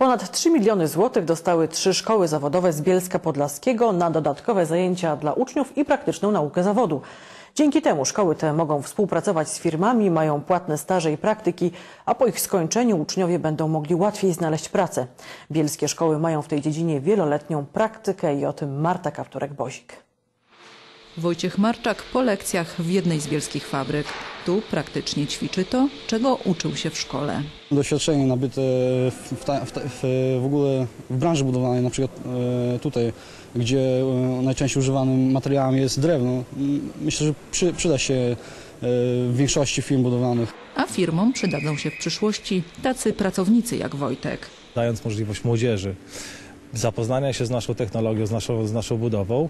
Ponad 3 miliony złotych dostały trzy szkoły zawodowe z Bielska Podlaskiego na dodatkowe zajęcia dla uczniów i praktyczną naukę zawodu. Dzięki temu szkoły te mogą współpracować z firmami, mają płatne staże i praktyki, a po ich skończeniu uczniowie będą mogli łatwiej znaleźć pracę. Bielskie szkoły mają w tej dziedzinie wieloletnią praktykę i o tym Marta Kapturek-Bozik. Wojciech Marczak po lekcjach w jednej z bielskich fabryk. Tu praktycznie ćwiczy to, czego uczył się w szkole. Doświadczenie nabyte w, ta, w, ta, w, w ogóle w branży budowlanej, na przykład e, tutaj, gdzie e, najczęściej używanym materiałem jest drewno, myślę, że przy, przyda się e, w większości firm budowlanych. A firmom przydadzą się w przyszłości tacy pracownicy jak Wojtek. dając możliwość młodzieży zapoznania się z naszą technologią, z naszą, z naszą budową,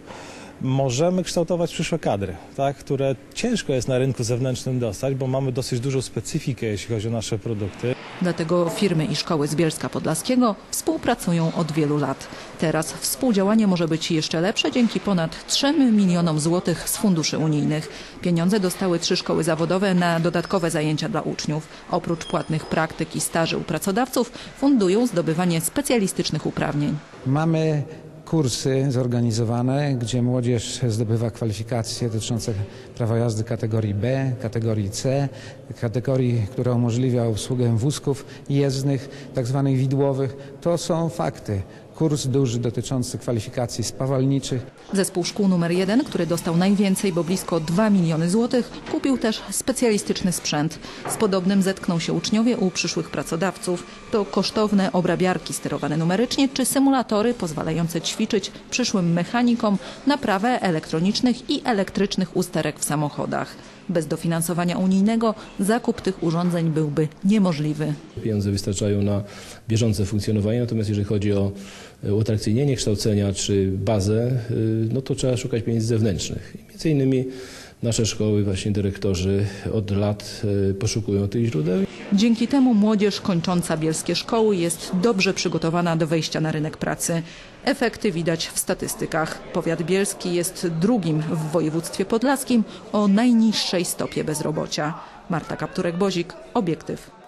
możemy kształtować przyszłe kadry, tak, które ciężko jest na rynku zewnętrznym dostać, bo mamy dosyć dużą specyfikę, jeśli chodzi o nasze produkty. Dlatego firmy i szkoły z Bielska Podlaskiego współpracują od wielu lat. Teraz współdziałanie może być jeszcze lepsze dzięki ponad 3 milionom złotych z funduszy unijnych. Pieniądze dostały trzy szkoły zawodowe na dodatkowe zajęcia dla uczniów. Oprócz płatnych praktyk i staży u pracodawców fundują zdobywanie specjalistycznych uprawnień. Mamy kursy zorganizowane, gdzie młodzież zdobywa kwalifikacje dotyczące prawa jazdy kategorii B, kategorii C, kategorii, która umożliwia obsługę wózków jezdnych, tak zwanych widłowych. To są fakty. Kurs duży dotyczący kwalifikacji spawalniczych, Zespół szkół numer 1, który dostał najwięcej, bo blisko 2 miliony złotych, kupił też specjalistyczny sprzęt. Z podobnym zetkną się uczniowie u przyszłych pracodawców. To kosztowne obrabiarki sterowane numerycznie czy symulatory pozwalające ćwiczyć przyszłym mechanikom naprawę elektronicznych i elektrycznych usterek w samochodach. Bez dofinansowania unijnego zakup tych urządzeń byłby niemożliwy. Pieniądze wystarczają na bieżące funkcjonowanie, natomiast jeżeli chodzi o e, utrakcyjnienie kształcenia czy bazę, y, no to trzeba szukać pieniędzy zewnętrznych. Między innymi nasze szkoły, właśnie dyrektorzy od lat e, poszukują tych źródeł. Dzięki temu młodzież kończąca bielskie szkoły jest dobrze przygotowana do wejścia na rynek pracy. Efekty widać w statystykach. Powiat bielski jest drugim w województwie podlaskim o najniższej stopie bezrobocia. Marta Kapturek-Bozik, Obiektyw.